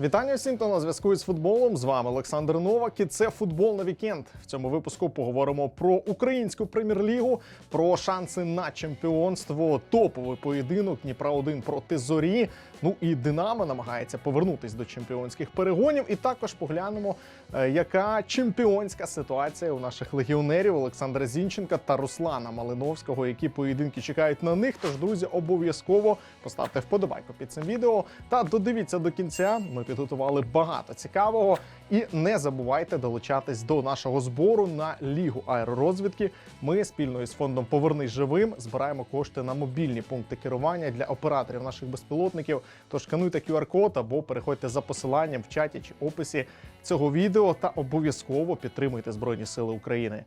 Вітання всім, хто на зв'язку із футболом. З вами Олександр Новак. І це футбол на вікенд. В цьому випуску поговоримо про українську прем'єр-лігу, про шанси на чемпіонство, топовий поєдинок Дніпра 1 проти зорі. Ну і Динамо намагається повернутись до чемпіонських перегонів. І також поглянемо, е, яка чемпіонська ситуація у наших легіонерів Олександра Зінченка та Руслана Малиновського, які поєдинки чекають на них. Тож, друзі, обов'язково поставте вподобайку під цим відео та додивіться до кінця. Ми підготували багато цікавого. І не забувайте долучатись до нашого збору на лігу аеророзвідки. Ми спільно із фондом Повернись живим збираємо кошти на мобільні пункти керування для операторів наших безпілотників. Тож скануйте QR-код або переходьте за посиланням в чаті чи описі цього відео та обов'язково підтримуйте Збройні Сили України.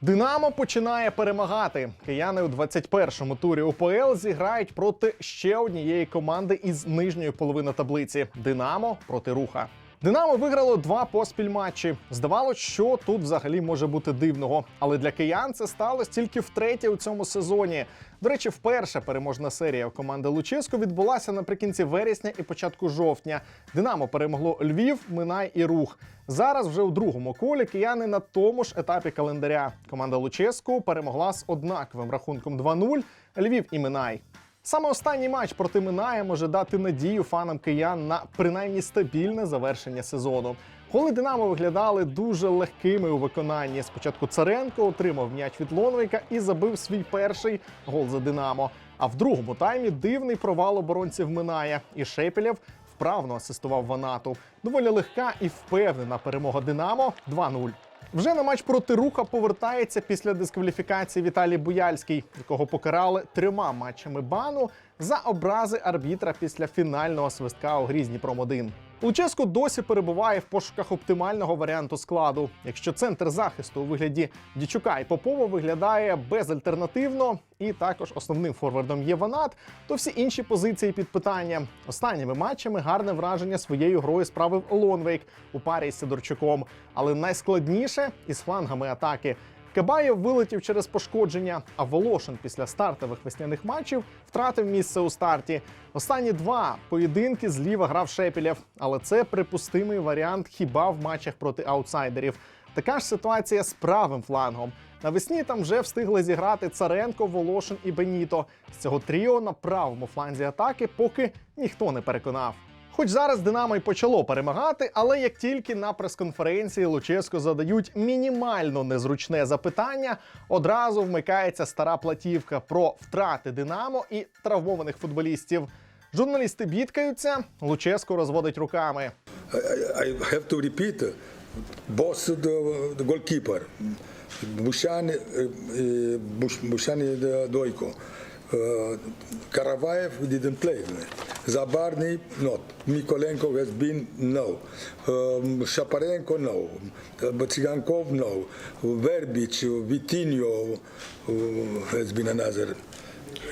Динамо починає перемагати. Кияни у 21-му турі УПЛ зіграють проти ще однієї команди із нижньої половини таблиці Динамо проти руха. Динамо виграло два поспіль матчі. Здавалось, що тут взагалі може бути дивного. Але для киян це сталося тільки втретє у цьому сезоні. До речі, вперше переможна серія команди Луческо відбулася наприкінці вересня і початку жовтня. Динамо перемогло Львів, Минай і Рух. Зараз вже у другому колі кияни на тому ж етапі календаря. Команда Луческу перемогла з однаковим рахунком 2-0 Львів і Минай. Саме останній матч проти Миная може дати надію фанам киян на принаймні стабільне завершення сезону. Голи Динамо виглядали дуже легкими у виконанні. Спочатку Царенко отримав м'яч від Лонвейка і забив свій перший гол за Динамо. А в другому таймі дивний провал оборонців Миная, і Шепелєв вправно асистував Ванату. Доволі легка і впевнена перемога Динамо 2-0. Вже на матч проти руха повертається після дискваліфікації Віталій Буяльський, якого покарали трьома матчами бану за образи арбітра після фінального свистка у грі з Дніпром 1 Луческо досі перебуває в пошуках оптимального варіанту складу. Якщо центр захисту у вигляді Дічука і Попова виглядає безальтернативно, і також основним форвардом є Ванат, то всі інші позиції під питання. Останніми матчами гарне враження своєю грою справив Лонвейк у парі з Сидорчуком. Але найскладніше із флангами атаки. Кабаєв вилетів через пошкодження, а Волошин після стартових весняних матчів втратив місце у старті. Останні два поєдинки зліва грав Шепілєв, але це припустимий варіант хіба в матчах проти аутсайдерів. Така ж ситуація з правим флангом. Навесні там вже встигли зіграти Царенко, Волошин і Беніто. З цього тріо на правому фланзі атаки поки ніхто не переконав. Хоч зараз Динамо й почало перемагати, але як тільки на прес-конференції Луческо задають мінімально незручне запитання, одразу вмикається стара платівка про втрати Динамо і травмованих футболістів. Журналісти бідкаються, Луческо розводить руками. I, have to repeat, boss the, the goalkeeper, the Doiko. Uh, Karavaev didn't play. Zabarny not. Mikolenko has been no. Um, Shaparenko no. Uh, Tsigankov no. Verbic, Vitinho uh, has been another.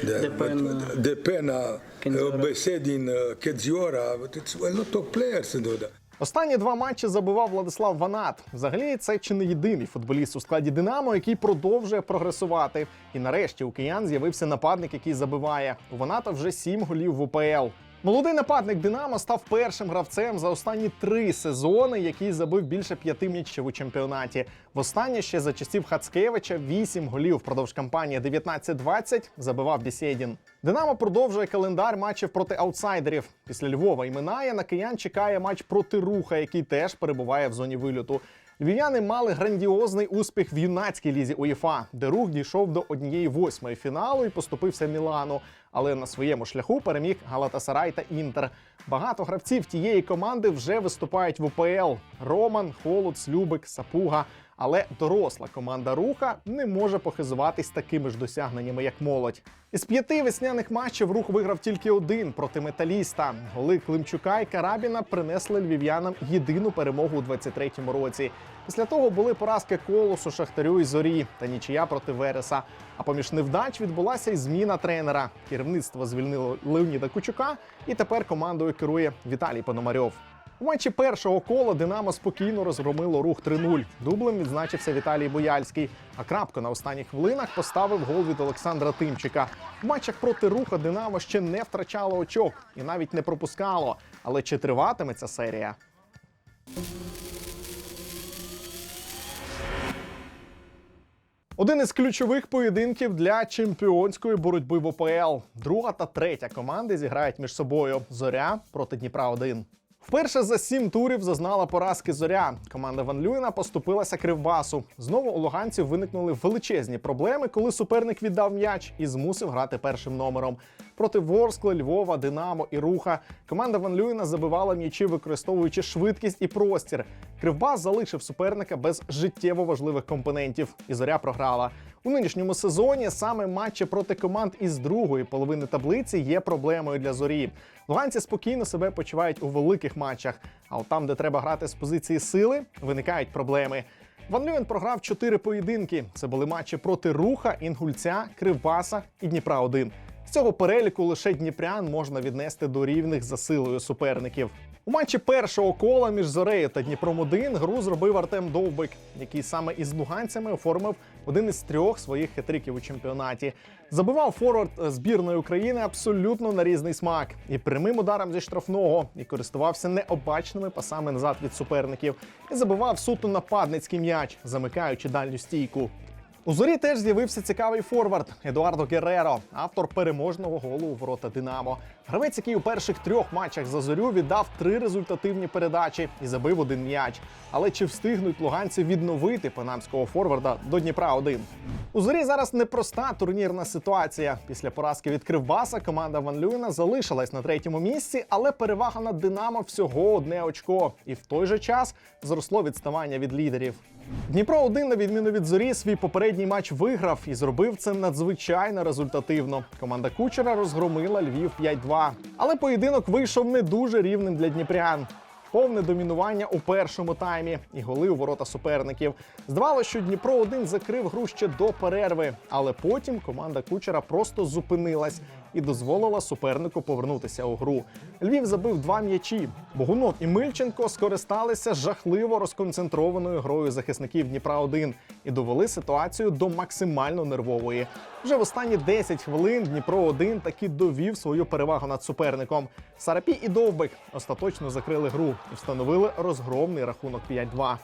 The, Depena. but Depena, uh, Besedin, uh, Kedziora, but it's a lot of players to do that. Останні два матчі забивав Владислав Ванат. Взагалі, це чи не єдиний футболіст у складі Динамо, який продовжує прогресувати. І нарешті у киян з'явився нападник, який забиває. У Ваната вже сім голів в УПЛ. Молодий нападник Динамо став першим гравцем за останні три сезони, який забив більше п'яти м'ячів у чемпіонаті. Востаннє ще за часів Хацкевича вісім голів впродовж кампанії 19-20 забивав Бісєдін. Динамо продовжує календар матчів проти аутсайдерів. Після Львова і Минає на киян чекає матч проти руха, який теж перебуває в зоні вильоту. Львів'яни мали грандіозний успіх в юнацькій лізі УЄФА, де рух дійшов до однієї восьмої фіналу і поступився Мілану. Але на своєму шляху переміг Галатасарай та Інтер. Багато гравців тієї команди вже виступають в УПЛ: Роман, Холод, Любик, Сапуга. Але доросла команда руха не може похизуватись такими ж досягненнями, як молодь. Із п'яти весняних матчів рух виграв тільки один проти металіста. Голи Климчука і Карабіна принесли львів'янам єдину перемогу у 23-му році. Після того були поразки колосу, шахтарю і зорі та нічия проти Вереса. А поміж невдач відбулася й зміна тренера. Керівництво звільнило Леоніда Кучука, і тепер командою керує Віталій Пономарьов. У матчі першого кола Динамо спокійно розгромило рух 3-0. Дублем відзначився Віталій Бояльський. А крапку на останніх хвилинах поставив гол від Олександра Тимчика. В матчах проти руха Динамо ще не втрачало очок і навіть не пропускало. Але чи триватиме ця серія? Один із ключових поєдинків для чемпіонської боротьби в ОПЛ. Друга та третя команди зіграють між собою. Зоря проти Дніпра 1 Вперше за сім турів зазнала поразки зоря. Команда Ван Люйна поступилася кривбасу. Знову у луганців виникнули величезні проблеми, коли суперник віддав м'яч і змусив грати першим номером. Проти Ворскли, Львова, Динамо і Руха команда Ван Люйна забивала м'ячі, використовуючи швидкість і простір. Кривбас залишив суперника без життєво важливих компонентів, і зоря програла. У нинішньому сезоні саме матчі проти команд із другої половини таблиці є проблемою для зорі. Луганці спокійно себе почувають у великих матчах. А от там, де треба грати з позиції сили, виникають проблеми. Ван Люєн програв чотири поєдинки. Це були матчі проти Руха, Інгульця, Кривбаса і Дніпра 1 З цього переліку лише Дніпрян можна віднести до рівних за силою суперників. У матчі першого кола між Зорею та Дніпром 1 гру зробив Артем Довбик, який саме із луганцями оформив один із трьох своїх хитриків у чемпіонаті. Забивав форвард збірної України абсолютно на різний смак і прямим ударом зі штрафного, і користувався необачними пасами назад від суперників, і забивав суто нападницький м'яч, замикаючи дальню стійку. У зорі теж з'явився цікавий форвард Едуардо Герреро, автор переможного голу у ворота Динамо. Гравець, який у перших трьох матчах за зорю віддав три результативні передачі і забив один м'яч. Але чи встигнуть луганці відновити панамського форварда до Дніпра 1 У зорі зараз непроста турнірна ситуація. Після поразки від Кривбаса команда Ван Люйна залишилась на третьому місці, але перевага над Динамо всього одне очко. І в той же час зросло відставання від лідерів. Дніпро 1 на відміну від зорі свій попередній матч виграв і зробив це надзвичайно результативно. Команда Кучера розгромила Львів 5-2. Але поєдинок вийшов не дуже рівним для дніпрян. Повне домінування у першому таймі. І голи у ворота суперників. Здавалося, що Дніпро 1 закрив гру ще до перерви, але потім команда Кучера просто зупинилась і дозволила супернику повернутися у гру. Львів забив два м'ячі. Богунов і Мильченко скористалися жахливо розконцентрованою грою захисників Дніпра 1 і довели ситуацію до максимально нервової. Вже в останні 10 хвилин Дніпро 1 таки довів свою перевагу над суперником. Сарапі і Довбик остаточно закрили гру і встановили розгромний рахунок 5-2.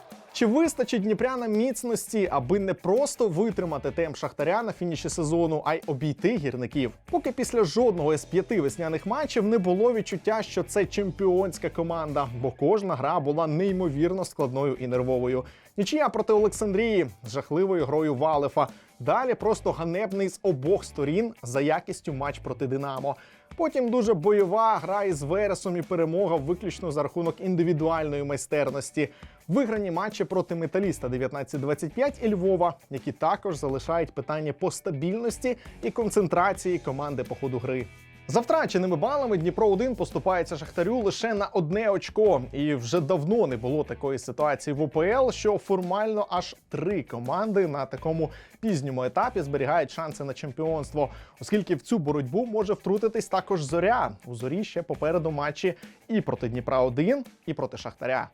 Чи вистачить Дніпрянам міцності, аби не просто витримати темп шахтаря на фініші сезону, а й обійти гірників? Поки після жодного із п'яти весняних матчів не було відчуття, що це чемпіонська команда, бо кожна гра була неймовірно складною і нервовою. Нічия проти Олександрії з жахливою грою Валефа. Далі просто ганебний з обох сторін за якістю матч проти Динамо. Потім дуже бойова гра із Вересом і перемога виключно за рахунок індивідуальної майстерності. Виграні матчі проти металіста 19-25 і Львова, які також залишають питання по стабільності і концентрації команди по ходу гри. За втраченими балами Дніпро 1 поступається Шахтарю лише на одне очко, і вже давно не було такої ситуації в ОПЛ, що формально аж три команди на такому пізньому етапі зберігають шанси на чемпіонство, оскільки в цю боротьбу може втрутитись також зоря. У зорі ще попереду матчі і проти Дніпра 1 і проти Шахтаря.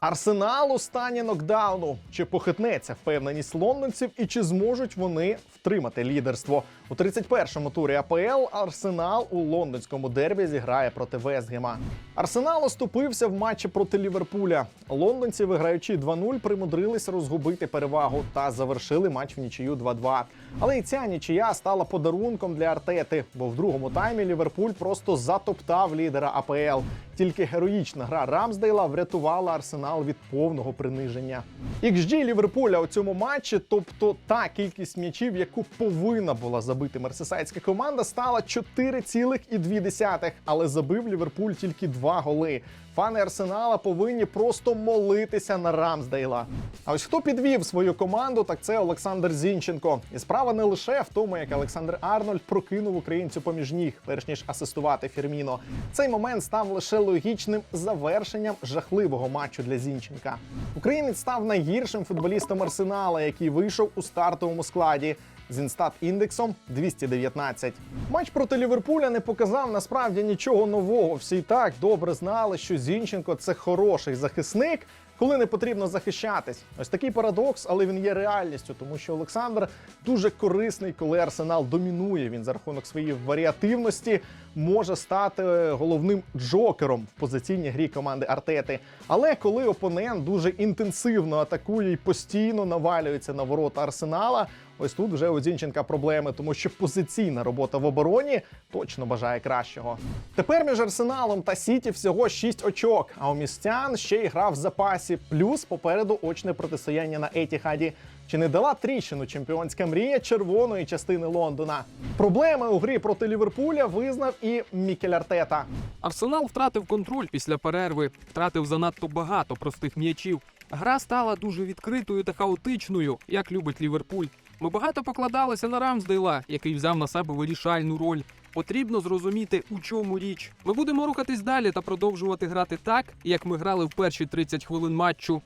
Арсенал у стані нокдауну. Чи похитнеться впевненість лондонців і чи зможуть вони втримати лідерство? У 31-му турі АПЛ Арсенал у лондонському дербі зіграє проти Вестгема. Арсенал оступився в матчі проти Ліверпуля. Лондонці, виграючи 2-0, примудрились розгубити перевагу та завершили матч в нічию 2-2. Але і ця нічия стала подарунком для Артети, бо в другому таймі Ліверпуль просто затоптав лідера АПЛ. Тільки героїчна гра Рамсдейла врятувала Арсенал від повного приниження. XG Ліверпуля у цьому матчі, тобто та кількість м'ячів, яку повинна була забити мерсисайдська команда, стала 4,2, але забив Ліверпуль тільки два голи. Фани Арсенала повинні просто молитися на Рамсдейла. А ось хто підвів свою команду, так це Олександр Зінченко. І справа не лише в тому, як Олександр Арнольд прокинув українцю поміж ніг, перш ніж асистувати Фірміно. Цей момент став лише логічним завершенням жахливого матчу для Зінченка. Українець став найгіршим футболістом Арсенала, який вийшов у стартовому складі. З інстат індексом 219. Матч проти Ліверпуля не показав насправді нічого нового. Всі і так добре знали, що Зінченко це хороший захисник. Коли не потрібно захищатись, ось такий парадокс, але він є реальністю, тому що Олександр дуже корисний, коли арсенал домінує. Він за рахунок своєї варіативності може стати головним джокером в позиційній грі команди Артети. Але коли опонент дуже інтенсивно атакує і постійно навалюється на ворота арсенала, ось тут вже у Зінченка проблеми, тому що позиційна робота в обороні точно бажає кращого. Тепер між арсеналом та Сіті всього 6 очок. А у містян ще й гра в запасі. Плюс попереду очне протистояння на Етіхаді. Чи не дала тріщину чемпіонська мрія червоної частини Лондона? Проблеми у грі проти Ліверпуля визнав і Мікель Артета. Арсенал втратив контроль після перерви, втратив занадто багато простих м'ячів. Гра стала дуже відкритою та хаотичною, як любить Ліверпуль. Ми багато покладалися на Рамсдейла, який взяв на себе вирішальну роль. Потрібно зрозуміти, у чому річ. Ми будемо рухатись далі та продовжувати грати так, як ми грали в перші 30 хвилин матчу.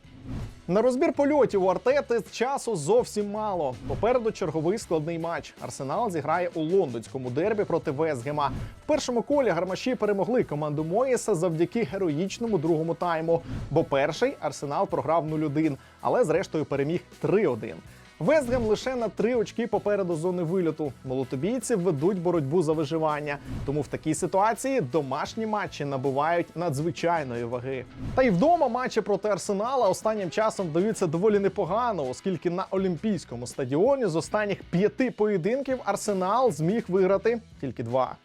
На розбір польотів у Артети часу зовсім мало. Попереду черговий складний матч. Арсенал зіграє у лондонському дербі проти Вестгема. В першому колі гармаші перемогли команду Моєса завдяки героїчному другому тайму. Бо перший Арсенал програв 0-1, але зрештою переміг 3-1. Вестгем лише на три очки попереду зони вильоту. Молотобійці ведуть боротьбу за виживання. Тому в такій ситуації домашні матчі набувають надзвичайної ваги. Та й вдома матчі проти Арсенала останнім часом вдаються доволі непогано, оскільки на Олімпійському стадіоні з останніх п'яти поєдинків Арсенал зміг виграти тільки два.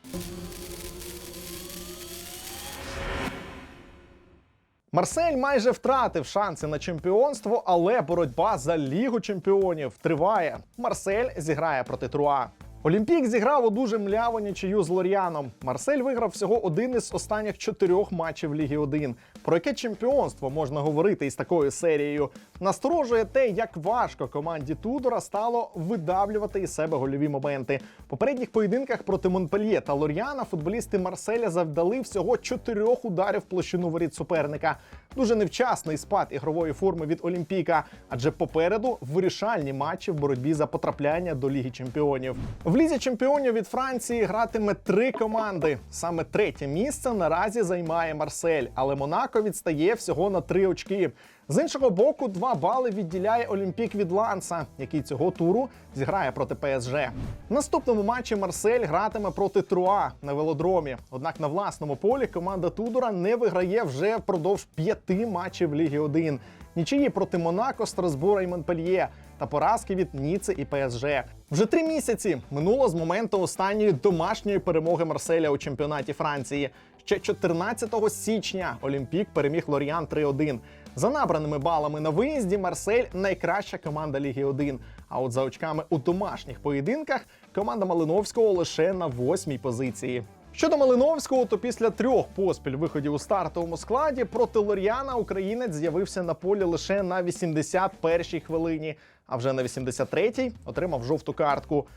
Марсель майже втратив шанси на чемпіонство, але боротьба за лігу чемпіонів триває. Марсель зіграє проти Труа. Олімпік зіграв у дуже мляву нічию з Лоріаном. Марсель виграв всього один із останніх чотирьох матчів Ліги 1. Про яке чемпіонство можна говорити із такою серією? Насторожує те, як важко команді Тудора стало видавлювати із себе гольові моменти. В попередніх поєдинках проти Монпельє та Лоріана футболісти Марселя завдали всього чотирьох ударів площину воріт суперника. Дуже невчасний спад ігрової форми від Олімпіка, адже попереду вирішальні матчі в боротьбі за потрапляння до Ліги Чемпіонів. В лізі чемпіонів від Франції гратиме три команди. Саме третє місце наразі займає Марсель, але Монако відстає всього на три очки. З іншого боку, два бали відділяє Олімпік від Ланса, який цього туру зіграє проти ПСЖ. В наступному матчі Марсель гратиме проти Труа на велодромі. Однак на власному полі команда Тудора не виграє вже впродовж п'яти матчів Ліги 1. Нічиї проти Монако, Страсбура і Монпельє та поразки від Ніци і ПСЖ. Вже три місяці минуло з моменту останньої домашньої перемоги Марселя у чемпіонаті Франції. Ще 14 січня Олімпік переміг Лоріан 3-1. За набраними балами на виїзді Марсель найкраща команда Ліги 1. А от за очками у домашніх поєдинках команда Малиновського лише на восьмій позиції. Щодо Малиновського, то після трьох поспіль виходів у стартовому складі проти Лоріана українець з'явився на полі лише на 81-й хвилині, а вже на 83-й отримав жовту картку.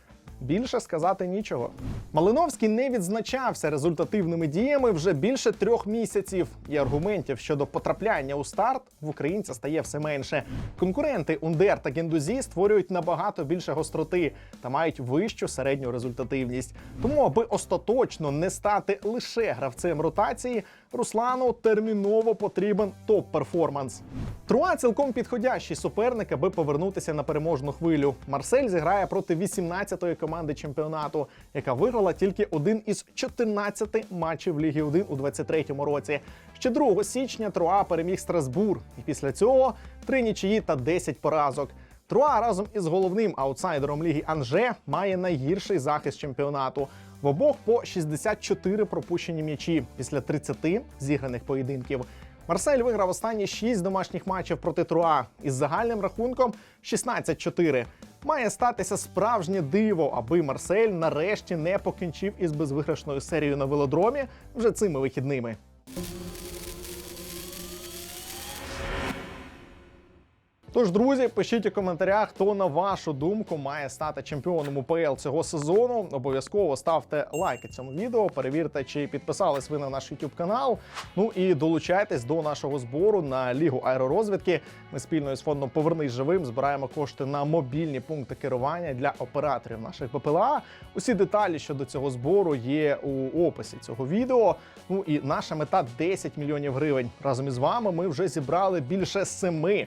Більше сказати нічого. Малиновський не відзначався результативними діями вже більше трьох місяців. І аргументів щодо потрапляння у старт в українця стає все менше. Конкуренти Ундер та Гендузі створюють набагато більше гостроти та мають вищу середню результативність. Тому, аби остаточно не стати лише гравцем ротації, Руслану терміново потрібен топ-перформанс. Труа цілком підходящий суперник, аби повернутися на переможну хвилю. Марсель зіграє проти 18-ї команди чемпіонату, яка виграла тільки один із 14 матчів Ліги 1 у 23-му році. Ще 2 січня Труа переміг Страсбур, і після цього три нічиї та 10 поразок. Труа разом із головним аутсайдером ліги Анже має найгірший захист чемпіонату. В обох по 64 пропущені м'ячі після 30 зіграних поєдинків. Марсель виграв останні 6 домашніх матчів проти Труа із загальним рахунком 16-4. Має статися справжнє диво, аби Марсель нарешті не покінчив із безвиграшною серією на велодромі вже цими вихідними. Тож, друзі, пишіть у коментарях, хто на вашу думку має стати чемпіоном УПЛ цього сезону. Обов'язково ставте лайки цьому відео, перевірте, чи підписались ви на наш YouTube канал. Ну і долучайтесь до нашого збору на лігу аеророзвідки. Ми спільно із фондом Повернись живим збираємо кошти на мобільні пункти керування для операторів наших БПЛА. Усі деталі щодо цього збору є у описі цього відео. Ну і наша мета 10 мільйонів гривень. Разом із вами ми вже зібрали більше семи.